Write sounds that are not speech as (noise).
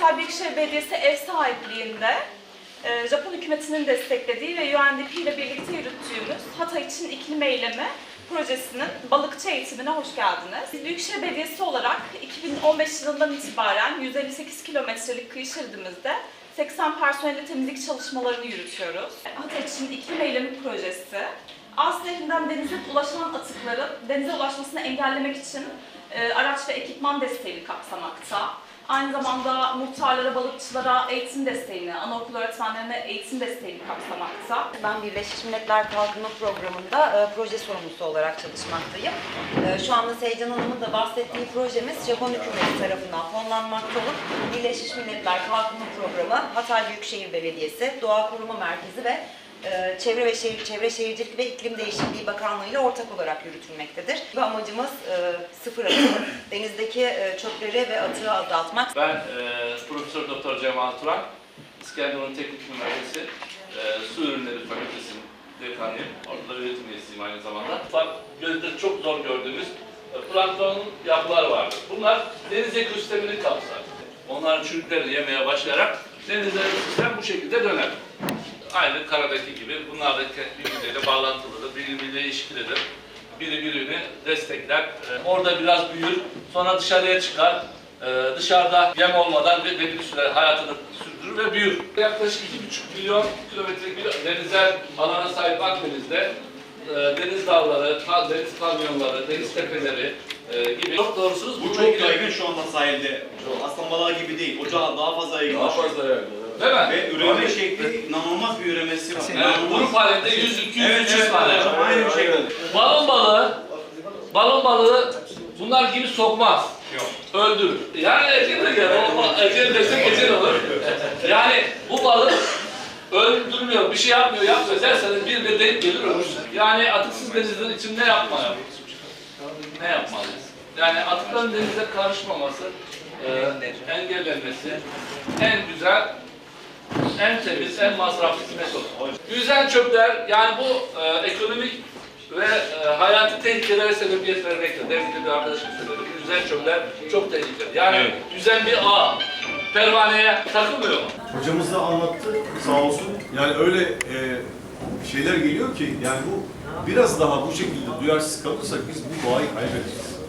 Hatay Büyükşehir Belediyesi ev sahipliğinde e, Japon hükümetinin desteklediği ve UNDP ile birlikte yürüttüğümüz Hatay için iklim eylemi projesinin balıkçı eğitimine hoş geldiniz. Biz Büyükşehir Belediyesi olarak 2015 yılından itibaren 158 kilometrelik kıyı şeridimizde 80 personelle temizlik çalışmalarını yürütüyoruz. Hatay için iklim eylemi projesi Nehri'nden denize ulaşan atıkların denize ulaşmasını engellemek için e, araç ve ekipman desteğini kapsamakta. Aynı zamanda muhtarlara, balıkçılara eğitim desteğini, anaokul öğretmenlerine eğitim desteğini kapsamakta. Ben Birleşmiş Milletler Kalkınma Programı'nda e, proje sorumlusu olarak çalışmaktayım. E, şu anda Seycan Hanım'ın da bahsettiği projemiz Japon hükümeti tarafından fonlanmakta olup Birleşmiş Milletler Kalkınma Programı, Hatay Büyükşehir Belediyesi, Doğa Koruma Merkezi ve e, Çevre ve Şehir, Çevre Şehircilik ve İklim Değişikliği Bakanlığı ile ortak olarak yürütülmektedir. Ve amacımız e, sıfır atık, (clears throat) denizdeki e, çöpleri ve atığı azaltmak. Ben e, Profesör Doktor Cemal Turan, İskenderun Teknik Üniversitesi e, Su Ürünleri Fakültesi'nin dekanıyım. Orada da öğretim üyesiyim aynı zamanda. Bak gözde çok zor gördüğümüz e, plankton yapılar vardır. Bunlar deniz ekosistemini kapsar. Onların çürüklerini yemeye başlayarak deniz ekosistem bu şekilde döner. Aynı karadaki gibi bunlar da birbirleriyle bağlantılıdır, birbiriyle ilişkilidir. Biri birini destekler. E, Orada biraz büyür, sonra dışarıya çıkar. E, dışarıda yem olmadan ve belli bir süre hayatını sürdürür ve büyür. Yaklaşık 2,5 milyon kilometrelik bir denizel alana sahip Akdeniz'de e, deniz dağları, deniz kamyonları, deniz tepeleri e, gibi. Çok doğrusunuz. Bu çok yaygın şu anda sahilde. Aslan balığı gibi değil. Ocağı daha fazla yaygınlaşıyor. Değil mi? Ve üreme şekli inanılmaz bir üremesi var. Evet, grup halinde 100, 200, Evet, 300 evet, tane. aynı bir oldu. Balon balığı, balon balığı bunlar gibi sokmaz. Yok. Öldürür. Yani ecel de gel, o- ecel desek ecel olur. Yani bu balık öldürmüyor, bir şey yapmıyor, yapmıyor derseniz bir de denk gelir ölürsün. Yani atıksız denizin için ne yapmalıyız? Ne yapmalıyız? Yani atıkların denize karışmaması, e, engellenmesi en güzel en temiz, en masrafsız metot. Yüzen çöpler, yani bu e, ekonomik ve e, hayati tehlikelere sebebiyet vermekte. Demin de bir arkadaşım söyledi. Yüzen çöpler çok tehlikeli. Yani Evet. yüzen bir ağ pervaneye takılmıyor mu? Hocamız da anlattı sağ olsun. Yani öyle e, şeyler geliyor ki yani bu biraz daha bu şekilde duyarsız kalırsak biz bu doğayı kaybedeceğiz.